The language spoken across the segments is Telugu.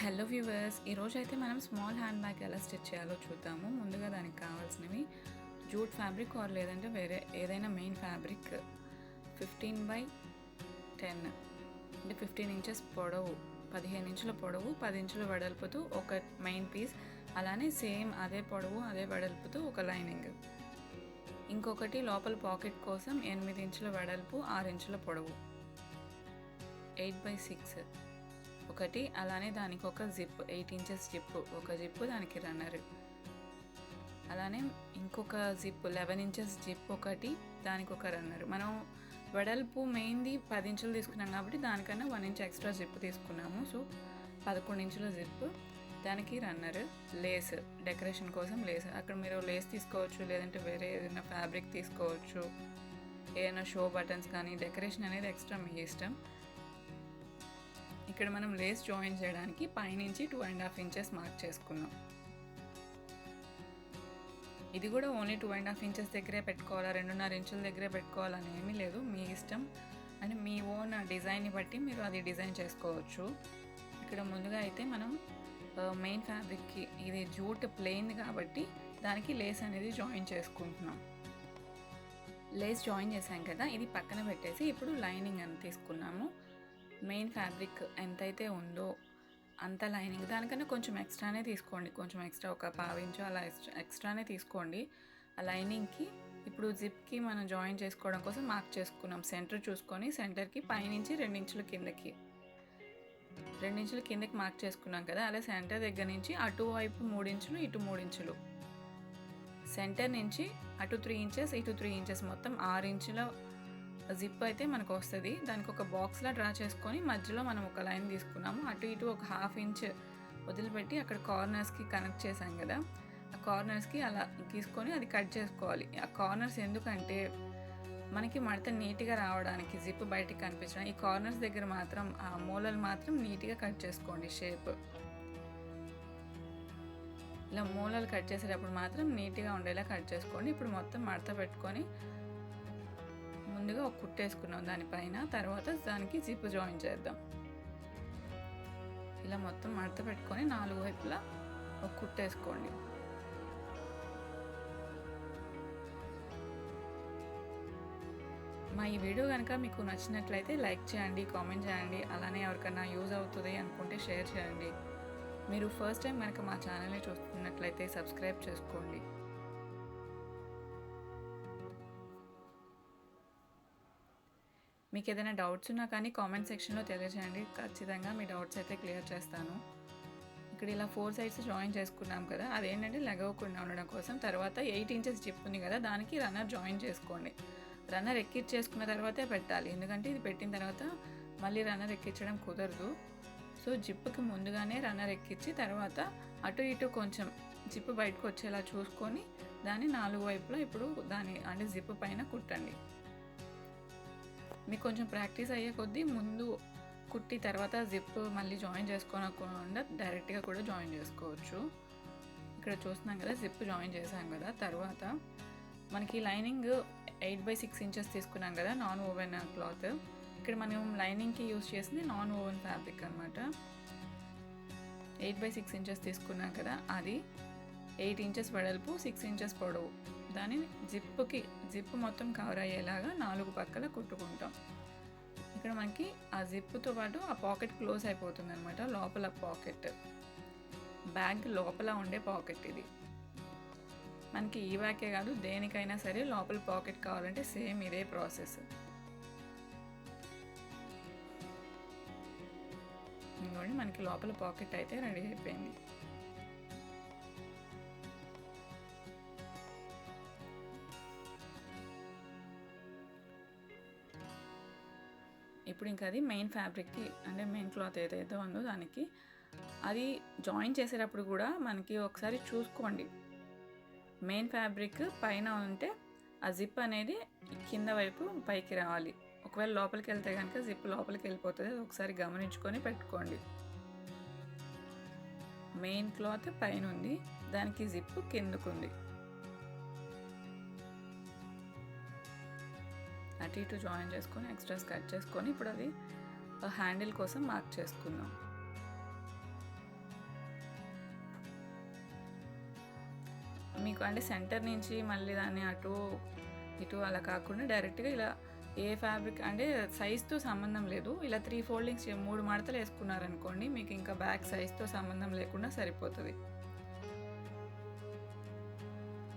హలో వ్యూవర్స్ ఈరోజు అయితే మనం స్మాల్ హ్యాండ్ బ్యాగ్ ఎలా స్టిచ్ చేయాలో చూద్దాము. ముందుగా దానికి కావాల్సినవి జూట్ ఫ్యాబ్రిక్ ఆర్ లేదంటే వేరే ఏదైనా main fabric fifteen by ten అంటే ఫిఫ్టీన్ ఇంచెస్ పొడవు పదిహేను ఇంచుల పొడవు పది ఇంచుల వెడల్పుతూ ఒక మెయిన్ పీస్ అలానే సేమ్ అదే పొడవు అదే వెడల్పుతూ ఒక లైనింగ్. ఇంకొకటి లోపల పాకెట్ కోసం ఎనిమిది ఇంచుల వెడల్పు ఆరు ఇంచుల పొడవు. Eight by six. ఒకటి అలానే దానికి ఒక జిప్ ఎయిట్ ఇంచెస్ జిప్ ఒక జిప్ దానికి రన్నర్. అలానే ఇంకొక జిప్ లెవెన్ ఇంచెస్ జిప్ ఒకటి దానికి ఒక రన్నర్. మనం వెడల్పు మెయిన్ది పది ఇంచులు తీసుకున్నాం కాబట్టి దానికన్నా వన్ ఇంచ్ ఎక్స్ట్రా జిప్ తీసుకున్నాము. సో పదకొండు ఇంచుల జిప్ దానికి రన్నర్ లేస్ డెకరేషన్ కోసం లేస్. అక్కడ మీరు లేస్ తీసుకోవచ్చు లేదంటే వేరే ఏదైనా ఫ్యాబ్రిక్ తీసుకోవచ్చు. ఏదైనా షో బటన్స్ కానీ డెకరేషన్ అనేది ఎక్స్ట్రా మీ ఇష్టం. ఇక్కడ మనం లేస్ జాయిన్ చేయడానికి పైనుంచి two and half inches mark చేసుకున్నాం. ఇది కూడా only two and half inches దగ్గరే పెట్టుకోవాలా? రెండున్నర ఇంచుల దగ్గరే పెట్టుకోవాలని ఏమీ లేదు. మీ ఇష్టం. అని మీ ఓన్ డిజైన్ని బట్టి మీరు అది డిజైన్ చేసుకోవచ్చు. ఇక్కడ ముందుగా అయితే మనం మెయిన్ ఫ్యాబ్రిక్కి ఇది జూట్ ప్లెయిన్ కాబట్టి దానికి లేస్ అనేది జాయిన్ చేసుకుంటున్నాం. లేస్ జాయిన్ చేసాం కదా? ఇది పక్కన పెట్టేసి ఇప్పుడు లైనింగ్ అని తీసుకున్నాము. మెయిన్ ఫ్యాబ్రిక్ ఎంతైతే ఉందో అంత లైనింగ్. దానికన్నా కొంచెం ఎక్స్ట్రానే తీసుకోండి. కొంచెం ఎక్స్ట్రా ఒక పావించు అలా ఎక్స్ట్రా ఎక్స్ట్రానే తీసుకోండి. ఆ లైనింగ్కి ఇప్పుడు జిప్కి మనం జాయిన్ చేసుకోవడం కోసం మార్క్ చేసుకున్నాం. సెంటర్ చూసుకొని సెంటర్కి పైనుంచి రెండించుల కిందకి. రెండించుల కిందకి మార్క్ చేసుకున్నాం కదా అలా సెంటర్ దగ్గర నుంచి అటువైపు మూడించులు ఇటు మూడించులు. సెంటర్ నుంచి అటు త్రీ ఇంచెస్ ఇటు త్రీ ఇంచెస్ మొత్తం ఆరు ఇంచుల జిప్ అయితే మనకు వస్తుంది. దానికి ఒక బాక్స్లా డ్రా చేసుకొని మధ్యలో మనం ఒక లైన్ తీసుకున్నాము. అటు ఇటు ఒక హాఫ్ ఇంచ్ వదిలిపెట్టి అక్కడ కార్నర్స్కి కనెక్ట్ చేసాం కదా. ఆ కార్నర్స్కి అలా తీసుకొని అది కట్ చేసుకోవాలి. ఆ కార్నర్స్ ఎందుకంటే మనకి మడత నీట్గా రావడానికి జిప్ బయటికి కనిపించడం ఈ కార్నర్స్ దగ్గర మాత్రం ఆ మూలలు మాత్రం నీట్గా కట్ చేసుకోండి షేప్. ఇలా మూలలు కట్ చేసేటప్పుడు మాత్రం నీట్గా ఉండేలా కట్ చేసుకోండి. ఇప్పుడు మొత్తం మడత పెట్టుకొని ముందుగా ఒక కుట్టేసుకున్నాం దానిపైన. తర్వాత దానికి జిప్ జాయిన్ చేద్దాం. ఇలా మొత్తం మడత పెట్టుకొని నాలుగు వైపులా ఒక కుట్టేసుకోండి మా ఈ వీడియో కనుక మీకు నచ్చినట్లయితే లైక్ చేయండి కామెంట్ చేయండి. అలానే ఎవరికైనా యూజ్ అవుతుంది అనుకుంటే షేర్ చేయండి. మీరు ఫస్ట్ టైం కనుక మా ఛానల్ని చూస్తున్నట్లయితే సబ్స్క్రైబ్ చేసుకోండి. మీకు ఏదైనా డౌట్స్ ఉన్నా కానీ కామెంట్ సెక్షన్లో తెలియజేయండి. ఖచ్చితంగా మీ డౌట్స్ అయితే క్లియర్ చేస్తాను. ఇక్కడ ఇలా ఫోర్ సైడ్స్ జాయిన్ చేసుకున్నాం కదా అదేంటంటే లెగవకుండా ఉండడం కోసం. తర్వాత ఎయిట్ ఇంచెస్ జిప్ ఉంది కదా దానికి రన్నర్ జాయిన్ చేసుకోండి. రన్నర్ ఎక్కించేసుకున్న తర్వాతే పెట్టాలి. ఎందుకంటే ఇది పెట్టిన తర్వాత మళ్ళీ రన్నర్ ఎక్కించడం కుదరదు. సో జిప్కి ముందుగానే రన్నర్ ఎక్కించి తర్వాత అటు ఇటు కొంచెం జిప్ బయటకు వచ్చేలా చూసుకొని దాన్ని నాలుగు వైపులా ఇప్పుడు దాని అంటే జిప్ పైన కుట్టండి. మీకు కొంచెం ప్రాక్టీస్ అయ్యే కొద్దీ ముందు కుట్టి తర్వాత జిప్ మళ్ళీ జాయిన్ చేసుకోనకుండా డైరెక్ట్గా కూడా జాయిన్ చేసుకోవచ్చు. ఇక్కడ చూస్తున్నాం కదా జిప్ జాయిన్ చేసాం కదా తర్వాత మనకి lining eight by six inches తీసుకున్నాం కదా నాన్ ఓవెన్ క్లాత్. ఇక్కడ మనం లైనింగ్కి యూస్ చేసింది నాన్ ఓవెన్ ఫ్యాబ్రిక్ అనమాట ఎయిట్ బై సిక్స్ ఇంచెస్ తీసుకున్నాం కదా అది ఎయిట్ ఇంచెస్ వెడల్పు సిక్స్ ఇంచెస్ పొడవు. దాన్ని జిప్పుకి జిప్పు మొత్తం కవర్ అయ్యేలాగా నాలుగు పక్కల కుట్టుకుంటాం. ఇక్కడ మనకి ఆ జిప్పుతో పాటు ఆ పాకెట్ క్లోజ్ అయిపోతుంది అనమాట లోపల పాకెట్ బ్యాగ్ లోపల ఉండే పాకెట్ ఇది. మనకి ఈ బ్యాగే కాదు దేనికైనా సరే లోపల పాకెట్ కావాలంటే సేమ్ ఇదే ప్రాసెస్ ఇంకోండి మనకి లోపల పాకెట్ అయితే రెడీ అయిపోయింది. ఇప్పుడు ఇంకా అది మెయిన్ ఫ్యాబ్రిక్కి అంటే మెయిన్ క్లాత్ ఏదైతే ఉందో దానికి అది జాయిన్ చేసేటప్పుడు కూడా మనకి ఒకసారి చూసుకోండి. మెయిన్ ఫ్యాబ్రిక్ పైన ఉంటే ఆ జిప్ అనేది కింద వైపు పైకి రావాలి. ఒకవేళ లోపలికి వెళ్తే కనుక జిప్ లోపలికి వెళ్ళిపోతుంది. అది ఒకసారి గమనించుకొని పెట్టుకోండి. మెయిన్ క్లాత్ పైన ఉంది దానికి జిప్ కిందకుంది. ఇటు టూ జాయిన్ చేసుకొని ఎక్స్ట్రాస్ కట్ చేసుకొని ఇప్పుడు అది హ్యాండిల్ కోసం మార్క్ చేసుకుందాం. మీకు అంటే సెంటర్ నుంచి మళ్ళీ దాన్ని అటు ఇటు అలా కాకుండా డైరెక్ట్గా ఇలా ఏ ఫ్యాబ్రిక్ అంటే సైజ్తో సంబంధం లేదు. ఇలా త్రీ ఫోల్డింగ్స్ మూడు మడతలు వేసుకున్నారనుకోండి మీకు ఇంకా బ్యాక్ సైజ్తో సంబంధం లేకుండా సరిపోతుంది.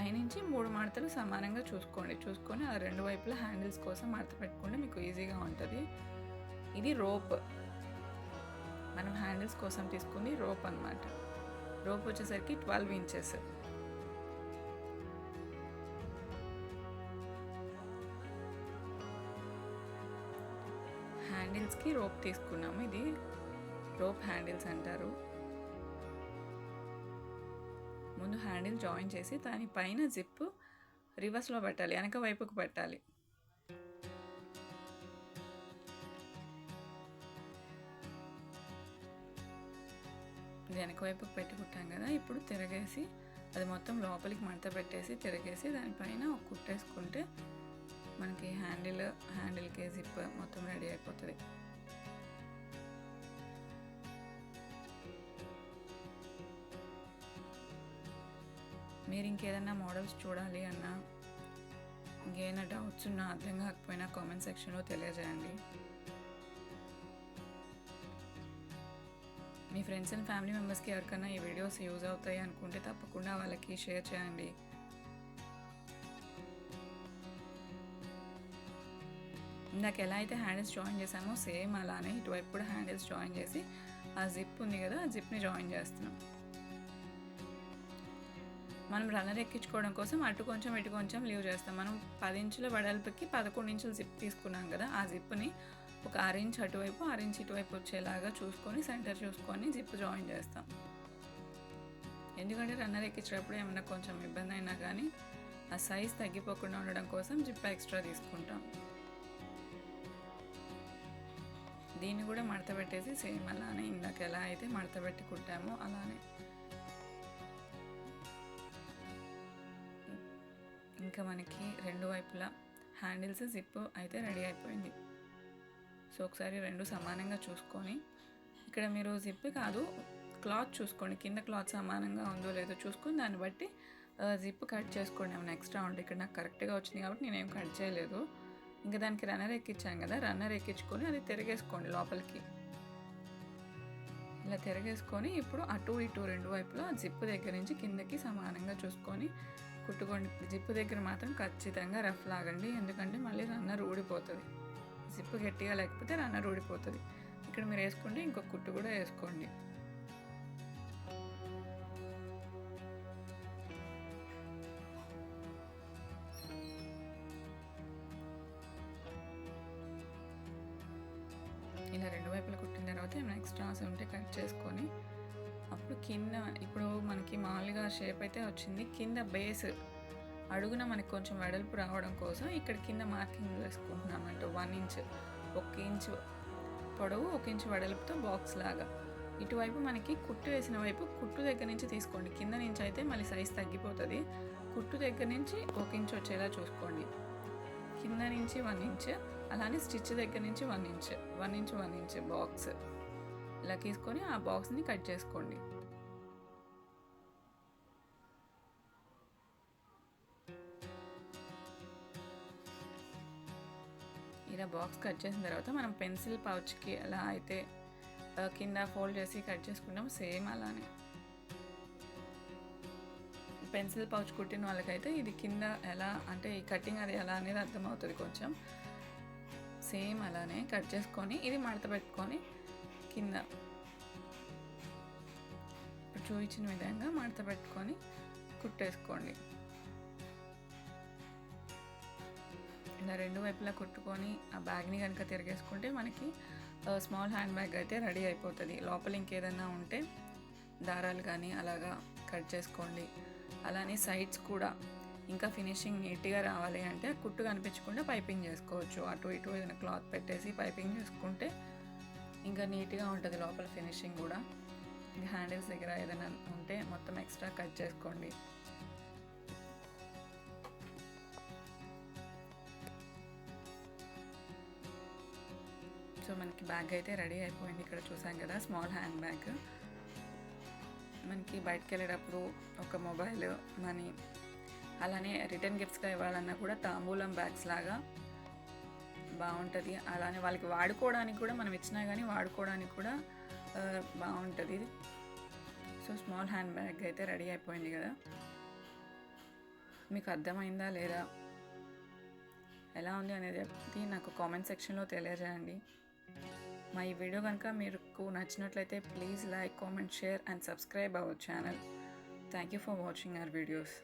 పైనుంచి మూడు మడతలు సమానంగా చూసుకోండి. చూసుకొని ఆ రెండు వైపులా హ్యాండిల్స్ కోసం మడత పెట్టుకుంటే మీకు ఈజీగా ఉంటుంది. ఇది రోప్. మనం హ్యాండిల్స్ కోసం తీసుకుంది రోప్ అన్నమాట. రోప్ వచ్చేసరికి ట్వెల్వ్ ఇంచెస్. హ్యాండిల్స్కి రోప్ తీసుకున్నాము. ఇది రోప్ హ్యాండిల్స్ అంటారు. ముందు హ్యాండిల్ జాయిన్ చేసి దాని పైన జిప్ రివర్స్లో పెట్టాలి వెనక వైపుకు పెట్టాలి. వెనక వైపుకు పెట్టి కుట్టాం కదా ఇప్పుడు తిరగేసి అది మొత్తం లోపలికి మడత పెట్టేసి తిరగేసి దానిపైన ఒక కుట్టేసుకుంటే మనకి హ్యాండిల్ హ్యాండిల్కి జిప్ మొత్తం రెడీ అయిపోతుంది. మీరు ఇంకేదన్నా మోడల్స్ చూడాలి అన్నా ఇంకేమైనా డౌట్స్ ఉన్నా అర్థం కాకపోయినా కామెంట్ సెక్షన్లో తెలియజేయండి. మీ ఫ్రెండ్స్ అండ్ ఫ్యామిలీ మెంబర్స్కి ఎవరికైనా ఈ వీడియోస్ యూజ్ అవుతాయి అనుకుంటే తప్పకుండా వాళ్ళకి షేర్ చేయండి. ఇందాక ఎలా అయితే హ్యాండిల్స్ జాయిన్ చేసామో సేమ్ అలానే ఇటువైపు కూడా హ్యాండిల్స్ జాయిన్ చేసి ఆ జిప్ ఉంది కదా ఆ జిప్ని జాయిన్ చేస్తున్నాం. మనం రన్నర్ ఎక్కించుకోవడం కోసం అటు కొంచెం ఇటు కొంచెం లీవ్ చేస్తాం. మనం పది ఇంచుల వెడల్పుకి పదకొండు ఇంచుల జిప్ తీసుకున్నాం కదా ఆ జిప్ని ఒక ఆరు అటువైపు ఆరు ఇటువైపు వచ్చేలాగా చూసుకొని సెంటర్ చూసుకొని జిప్ జాయిన్ చేస్తాం. ఎందుకంటే రన్నర్ ఎక్కించేటప్పుడు ఏమైనా కొంచెం ఇబ్బంది అయినా కానీ ఆ సైజ్ తగ్గిపోకుండా ఉండడం కోసం జిప్ ఎక్స్ట్రా తీసుకుంటాం. దీన్ని కూడా మడత పెట్టేసి సేమ్ అలానే ఇందాక ఎలా అయితే మడత పెట్టి కుట్టామో అలానే ఇంకా మనకి రెండు వైపులా హ్యాండిల్స్ జిప్ అయితే రెడీ అయిపోయింది. సో ఒకసారి రెండు సమానంగా చూసుకొని ఇక్కడ మీరు జిప్ కాదు క్లాత్ చూసుకోండి. కింద క్లాత్ సమానంగా ఉందో లేదో చూసుకొని దాన్ని బట్టి జిప్ కట్ చేసుకోండి. ఏమైనా ఎక్స్ట్రా ఉంటే ఇక్కడ నాకు కరెక్ట్గా వచ్చింది కాబట్టి నేనేం కట్ చేయలేదు. ఇంకా దానికి రన్నర్ ఎక్కించాను కదా రన్నర్ ఎక్కించుకొని అది తిరగేసుకోండి లోపలికి. ఇలా తిరగేసుకొని ఇప్పుడు అటు ఇటు రెండు వైపులా జిప్ దగ్గర నుంచి కిందకి సమానంగా చూసుకొని కుట్టుకోండి. జిప్పు దగ్గర మాత్రం ఖచ్చితంగా రఫ్ లాగండి. ఎందుకంటే మళ్ళీ రన్నర్ ఊడిపోతుంది. జిప్పు గట్టిగా లేకపోతే రన్నర్ ఊడిపోతుంది. ఇక్కడ మీరు వేసుకుంటే ఇంకొక కుట్టు కూడా వేసుకోండి. ఇలా రెండు వైపులు కుట్టిన తర్వాత ఏమైనా ఎక్స్ట్రాస్ ఉంటే కట్ చేసుకొని అప్పుడు కింద ఇప్పుడు మనకి మామూలుగా షేప్ అయితే వచ్చింది. కింద బేస్ అడుగున మనకి కొంచెం వెడల్పు రావడం కోసం ఇక్కడ కింద మార్కింగ్ వేసుకుంటున్నాం అంటే వన్ ఇంచ్ ఒక ఇంచ్ పొడవు ఒక ఇంచ్ వెడల్పుతో బాక్స్ లాగా. ఇటువైపు మనకి కుట్టు వేసిన వైపు కుట్టు దగ్గర నుంచి తీసుకోండి. కింద నుంచి అయితే మళ్ళీ సైజ్ తగ్గిపోతుంది. కుట్టు దగ్గర నుంచి ఒక ఇంచ్ వచ్చేలా చూసుకోండి. కింద నుంచి వన్ ఇంచ్ అలానే స్టిచ్ దగ్గర నుంచి one inch one inch one inch box ఇలా తీసుకొని ఆ బాక్స్ని కట్ చేసుకోండి. ఇలా బాక్స్ కట్ చేసిన తర్వాత మనం పెన్సిల్ పౌచ్కి ఎలా అయితే కింద ఫోల్డ్ చేసి కట్ చేసుకుంటాం సేమ్ అలానే. పెన్సిల్ పౌచ్ కుట్టిన వాళ్ళకైతే ఇది కింద ఎలా అంటే ఈ కటింగ్ అది ఎలా అనేది అర్థమవుతుంది కొంచెం. సేమ్ అలానే కట్ చేసుకొని ఇది మడత పెట్టుకొని కింద. ఇప్పుడు చూపించిన విధంగా మడత పెట్టుకొని కుట్టేసుకోండి. ఇలా రెండు వైపులా కుట్టుకొని ఆ బ్యాగ్ని కనుక తిరిగేసుకుంటే మనకి స్మాల్ హ్యాండ్ బ్యాగ్ అయితే రెడీ అయిపోతుంది. లోపల ఇంకేదన్నా ఉంటే దారాలు కానీ అలాగా కట్ చేసుకోండి. అలానే సైడ్స్ కూడా ఇంకా ఫినిషింగ్ నీట్గా రావాలి అంటే కుట్టు కనిపించకుండా పైపింగ్ చేసుకోవచ్చు. అటు ఇటు ఏదైనా క్లాత్ పెట్టేసి పైపింగ్ చేసుకుంటే ఇంకా నీట్గా ఉంటుంది లోపల ఫినిషింగ్ కూడా. ఇంకా హ్యాండిల్స్ దగ్గర ఏదైనా ఉంటే మొత్తం ఎక్స్ట్రా కట్ చేసుకోండి. సో మనకి బ్యాగ్ అయితే రెడీ అయిపోయింది ఇక్కడ చూసాం కదా స్మాల్ హ్యాండ్ బ్యాగ్. మనకి బయటకు వెళ్ళేటప్పుడు ఒక మొబైల్ మనీ అలానే రిటర్న్ గిఫ్ట్స్గా ఇవ్వాలన్నా కూడా తాంబూలం బ్యాగ్స్ లాగా బాగుంటుంది. అలానే వాళ్ళకి వాడుకోవడానికి కూడా మనం ఇచ్చినా కానీ వాడుకోవడానికి కూడా బాగుంటుంది సో స్మాల్ హ్యాండ్ బ్యాగ్ అయితే రెడీ అయిపోయింది కదా. మీకు అర్థమైందా లేదా? ఎలా ఉంది అనేది నాకు కామెంట్ సెక్షన్లో తెలియజేయండి. మా ఈ వీడియో కనుక మీకు నచ్చినట్లయితే please like comment share and subscribe our channel. Thank you for watching our videos.